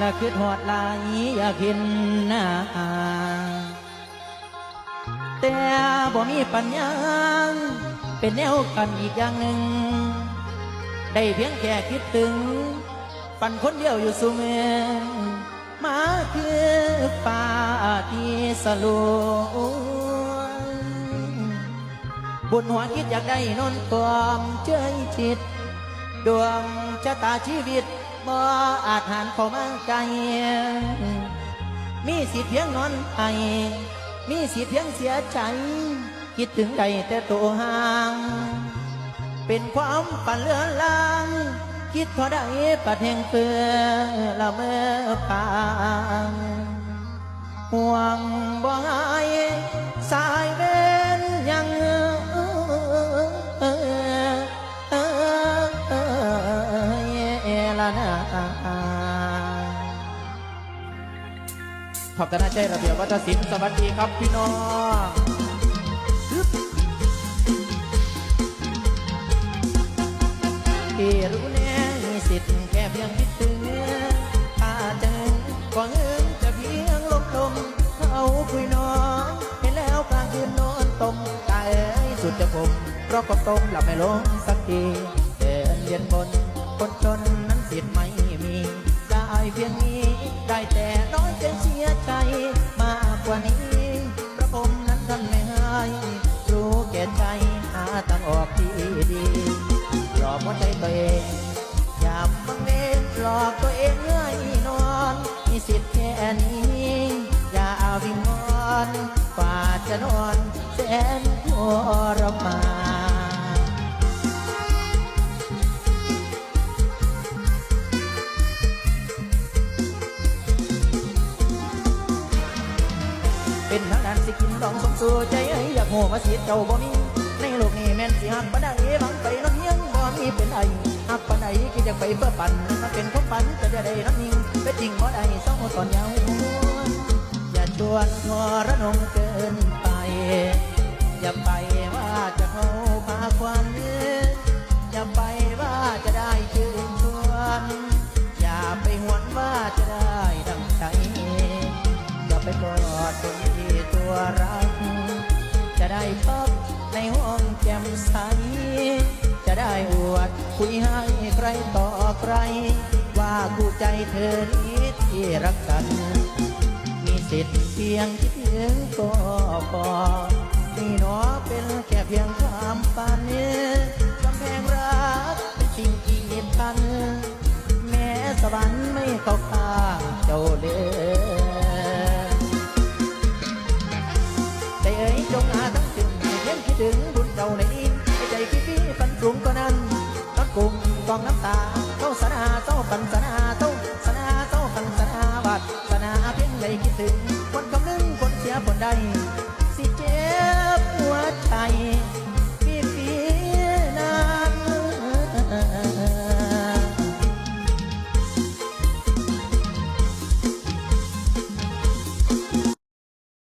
และคือหอดลายอยากเห็นหน้าแต่บ่มีปัญญา เป็นแนวกันอีกอย่างหนึ่ง ได้เพียงแค่คิดถึง ปันคนเดียวอยู่สุเมนมาคือป่าที่สลวบุญหัวคิดอยากได้นนความเจยจิต ดวงชะตาชีวิต บ่อาจหันเข้ามาไกลมีสิทธิ์เพียงนอนไอมีสิทธิ์เพียงเสียใจ คิดถึงใดแต่ตัวห่าง เป็นความฝันเลือนลาง คิดพอได้ปัดแห่งเปือละเมอปางห่วงบ่หา ขอบคุณใจระเบียบวัฒนศิลป์สวัสดีครับพี่น้องที่รู้แน่มีสิทธิ์แค่เพียงคิดถึงถ้าเจอก็เงินจะเพียงลมลมเขาคุยน้องเห็นแล้วกลางคืนนอนตมตาเอ้ยสุดจะผมเพราะก็ตมหลับไม่ลงสักทีเดินเรียนบนคนจนนั้นสิทธิ์ไม่มีได้ เพียงนี้ ได้แต่น้อยใจเสียใจมากกว่านี้พระผมนั้นท่านไม่ให้รู้แก่ใจหาทางออกที่ดีหลอกหัวใจตัวเองอย่าบังเวนหลอกตัวเองเงื่อยนอนมีสิทธิ์แค่นี้ อย่าเอาวิงวอนกว่าจะนอนแสนทรมาน เป็นทางด้านสิกินต้องสมสู่ใจเอ้ยอยากโหมาสิเจ้าบ่มีในโลกนี้แม่นสิหักปานใดบางไปน้องเฮียงบ่มีเป็นไอหักปานใดคิดอยากไปเพื่อปั่นมันเป็นของฝันจะได้น้ำยิงเป็นจริงบ่ได้เศร้าตอนเยาวอย่าชวนทระนงเกินไป อย่าไปว่าจะเขาพาควันอย่าไปว่าจะได้ชื่นชวนอย่าไปหวนว่าจะได้ดังใจอย่าไปกอดคน ตัวรัก จะได้พักในห้องแจ่มใส จะได้อวดคุยให้ใครต่อใคร ว่ากูใจเธอนี้ที่รักกัน มีสิทธิ์เพียงคิดถึงก็พอนี่หนอเป็นแค่เพียงความฝันกำแพงรักเป็นสิ่งกีดกัน แม้สวรรค์ไม่เข้าข้างเจ้าเลย น้ำตา